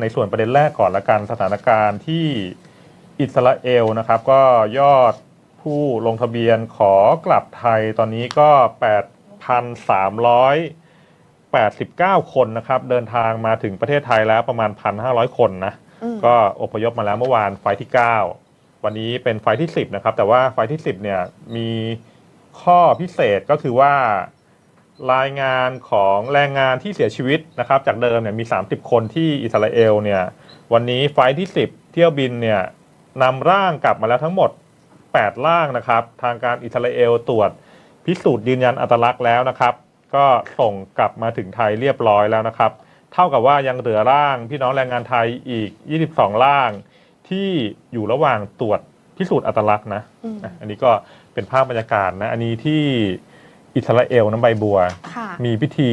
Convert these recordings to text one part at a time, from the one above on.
ในส่วนประเด็นแรกก่อนละกันสถานการณ์ที่อิสราเอลนะครับ ก็ยอดผู้ลงทะเบียนขอกลับไทยตอนนี้ก็ 8,389 คนนะครับ เดินทางมาถึงประเทศไทยแล้วประมาณ 1,500 คนนะอืมก็อพยพมาแล้วเมื่อวานไฟล์ที่ 9 วันนี้เป็นไฟล์ที่ 10 นะครับ แต่ว่าไฟล์ที่ 10 เนี่ยมีข้อพิเศษก็คือว่า รายงานของแรงงานที่เสียชีวิตนะครับ จากเดิมเนี่ยมี 30 คนที่อิสราเอลเนี่ย วันนี้ไฟล์ที่ 10 เที่ยวบินเนี่ยนำร่างกลับมาแล้วทั้งหมด 8 ร่างนะครับ ทางการอิสราเอลตรวจพิสูจน์ยืนยันอัตลักษณ์แล้วนะครับ ก็ส่งกลับมาถึงไทยเรียบร้อยแล้วนะครับ เท่ากับว่ายังเหลือร่างพี่น้องแรงงานไทยอีก 22 ร่างที่อยู่ระหว่างตรวจพิสูจน์อัตลักษณ์นะอืมอะอันนี้ก็เป็นภาพบรรยากาศนะ อันนี้ที่ อิสราเอลน้ำใบบัว ค่ะมีพิธี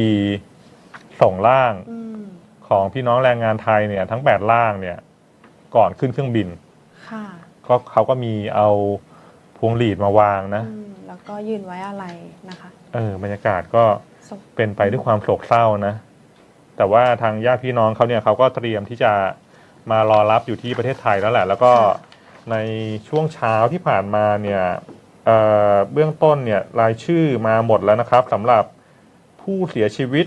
ส่งร่างอืมของพี่น้องแรงงานไทยเนี่ยทั้ง 8 ร่างเนี่ยก่อนขึ้นเครื่องบิน ค่ะก็เขาก็มีเอาพวงหลีดมาวางนะอืมแล้วก็ยืนไว้อะไรนะคะเออบรรยากาศก็ส่งเป็นไปด้วยความโศกเศร้านะ แต่ว่าทางญาติพี่น้องเขาเนี่ยเขาก็เตรียมที่จะมารอรับอยู่ที่ประเทศไทยแล้วแหละ แล้วก็ในช่วงเช้าที่ผ่านมาเนี่ย เบื้องต้นเนี่ยรายชื่อมาหมดแล้วนะครับสำหรับผู้เสียชีวิต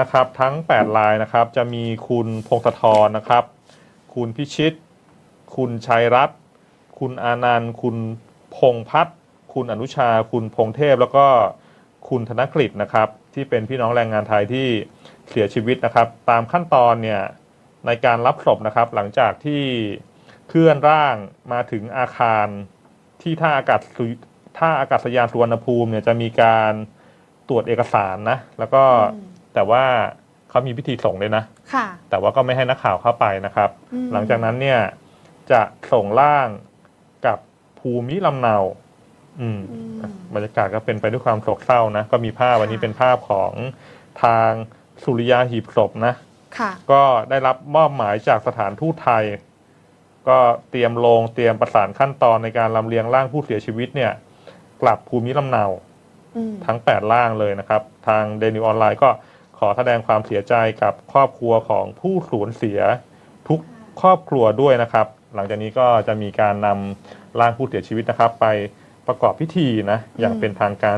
นะครับทั้ง 8 รายนะครับ จะมีคุณพงศธรนะครับ คุณพิชิต คุณชัยรัตน์คุณอานันต์ คุณพงษ์พัฒน์คุณอนุชา คุณพงเทพ แล้วก็คุณธนกฤษนะครับ ที่เป็นพี่น้องแรงงานไทยที่เสียชีวิตนะครับ ตามขั้นตอนเนี่ยในการรับศพนะครับ หลังจากที่เคลื่อนร่างมาถึงอาคาร ที่ท่าอากาศสุท่าอากาศยานสุวรรณภูมิเนี่ยจะมีการตรวจเอกสารนะ แล้วก็อืมแต่ว่าเขามีพิธีส่งเลยนะค่ะ แต่ว่าก็ไม่ให้นักข่าวเข้าไปนะครับอืมหลังจากนั้นเนี่ยจะส่งร่างกับภูมิลำเนาอืมอืมบรรยากาศก็เป็นไปด้วยความโศกเศร้านะ ก็มีภาพวันนี้ค่ะเป็นภาพของทางสุริยาหีบศพนะค่ะก็ได้รับมอบหมายจากสถานทูตไทย ก็เตรียมลงเตรียมประสานขั้นตอนในการลำเลียงร่างผู้เสียชีวิตเนี่ยกลับภูมิลำเนาอืมทั้ง 8 ร่างเลยนะครับ ทางเดนิวออนไลน์ก็ขอแสดงความเสียใจกับครอบครัวของผู้สูญเสียทุกครอบครัวด้วยนะครับ หลังจากนี้ก็จะมีการนำร่างผู้เสียชีวิตนะครับ ไปประกอบพิธีนะอย่างเป็นทางการ